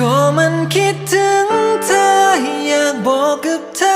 ก็มันคิดถึงเธออยากบอกกับเธอ